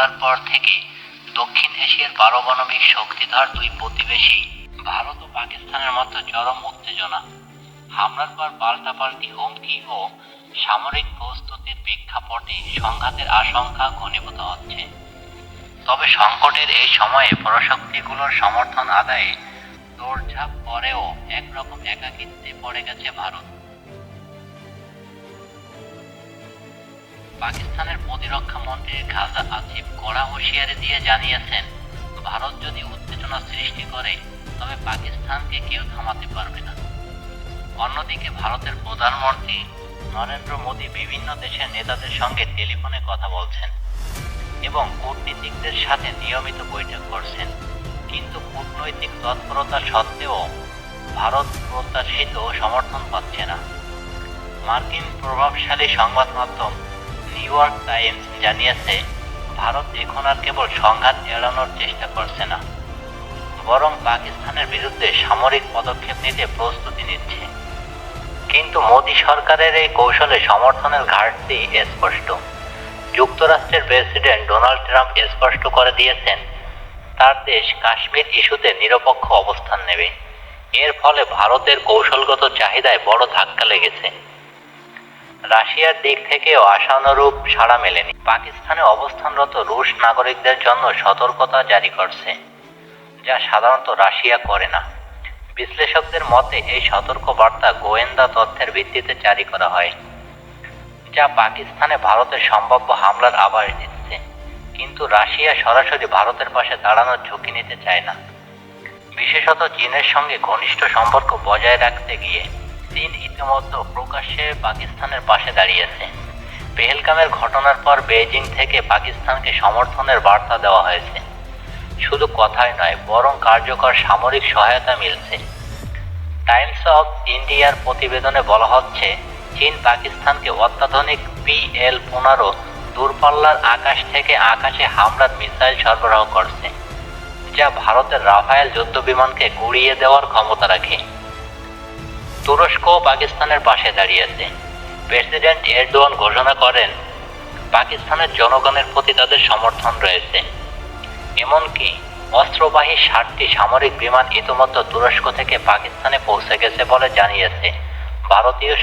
হামলার পর থেকে দক্ষিণ এশিয়ার পারমাণবিক শক্তিধর দুই প্রতিবেশী, ভারত ও পাকিস্তানের মধ্যে চরম উত্তেজনা, হামলার পর পাল্টাপাল্টি হুমকি ও সামরিক প্রস্তুতির প্রেক্ষাপটে সংঘাতের আশঙ্কা ঘনীভূত হচ্ছে। তবে সংকটের এই সময়ে পরাশক্তিগুলোর সমর্থন আদায়ে দৌড়ঝাঁপ পরেও একরকম একাকিত্বে পড়ে গেছে ভারত। পাকিস্তানের প্রতিরক্ষা মন্ত্রী খাজা আসিফ কড়া হুঁশিয়ারি দিয়ে জানিয়েছেন, ভারত যদি উত্তেজনা সৃষ্টি করে, তবে পাকিস্তানকে কেউ থামাতে পারবে না। অন্যদিকে ভারতের প্রধানমন্ত্রী নরেন্দ্র মোদী বিভিন্ন দেশের নেতাদের সঙ্গে টেলিফোনে কথা বলছেন এবং কূটনীতিকদের সাথে নিয়মিত বৈঠক করছেন। কিন্তু কূটনৈতিক তৎপরতা সত্ত্বেও ভারত প্রত্যাশিত সমর্থন পাচ্ছে না। মার্কিন প্রভাবশালী সংবাদ মাধ্যম নিউ ইয়র্ক টাইমস জানিয়েছে, ভারত এখন আর কেবল সংঘাত এড়ানোর চেষ্টা করছে না, বরং পাকিস্তানের বিরুদ্ধে সামরিক পদক্ষেপ নিতে প্রস্তুতি নিচ্ছে। কিন্তু মোদী সরকারের এই কৌশলে সমর্থনের ঘাটতি স্পষ্ট। যুক্তরাষ্ট্রের প্রেসিডেন্ট ডোনাল্ড ট্রাম্প স্পষ্ট করে দিয়েছেন, তার দেশ কাশ্মীর ইস্যুতে নিরপেক্ষ অবস্থান নেবে। এর ফলে ভারতের কৌশলগত চাহিদায় বড় ধাক্কা লেগেছে। রাশিয়ার দিক থেকেও আশানুরূপ সাড়া মেলেনি। পাকিস্তানে অবস্থানরত রুশ নাগরিকদের জন্য সতর্কতা জারি করছে, যা সাধারণত রাশিয়া করে না। বিশ্লেষকদের মতে, এই সতর্ক বার্তা গোয়েন্দা তথ্যের ভিত্তিতে জারি করা হয়, যা পাকিস্তানে ভারতের সম্ভাব্য হামলার আভাস দিচ্ছে। কিন্তু রাশিয়া সরাসরি ভারতের পাশে দাঁড়ানোর ঝুঁকি নিতে চায় না। বিশেষত চীনের সঙ্গে ঘনিষ্ঠ সম্পর্ক বজায় রাখতে গিয়ে চীন ইতিমধ্যে প্রকাশ্যে পাকিস্তানের পাশে দাঁড়িয়েছে। পেহেলগামের ঘটনার পর বেইজিং থেকে পাকিস্তানকে সমর্থনের বার্তা দেওয়া হয়েছে। শুধু কথাই নয়, বরং কার্যকর সামরিক সহায়তা মিলছে। টাইমস অফ ইন্ডিয়ার প্রতিবেদনে বলা হচ্ছে, চীন পাকিস্তানকে অত্যাধুনিক পিএল পনেরো দূরপাল্লার আকাশ থেকে আকাশে হামলার মিসাইল সরবরাহ করছে, যা ভারতের রাফায়েল যুদ্ধ বিমানকে গুড়িয়ে দেওয়ার ক্ষমতা রাখে। তুরস্কও পাকিস্তানের পাশে দাঁড়িয়েছে। প্রেসিডেন্ট এরদোয়ান ঘোষণা করেন, পাকিস্তানের জনগণের প্রতি তাদের সমর্থন রয়েছে। এমনকি অস্ত্রবাহী ষাটটি সামরিক বিমান ইতিমধ্যে তুরস্ক থেকে পাকিস্তানে পৌঁছে গেছে বলে জানিয়েছে ভারতীয়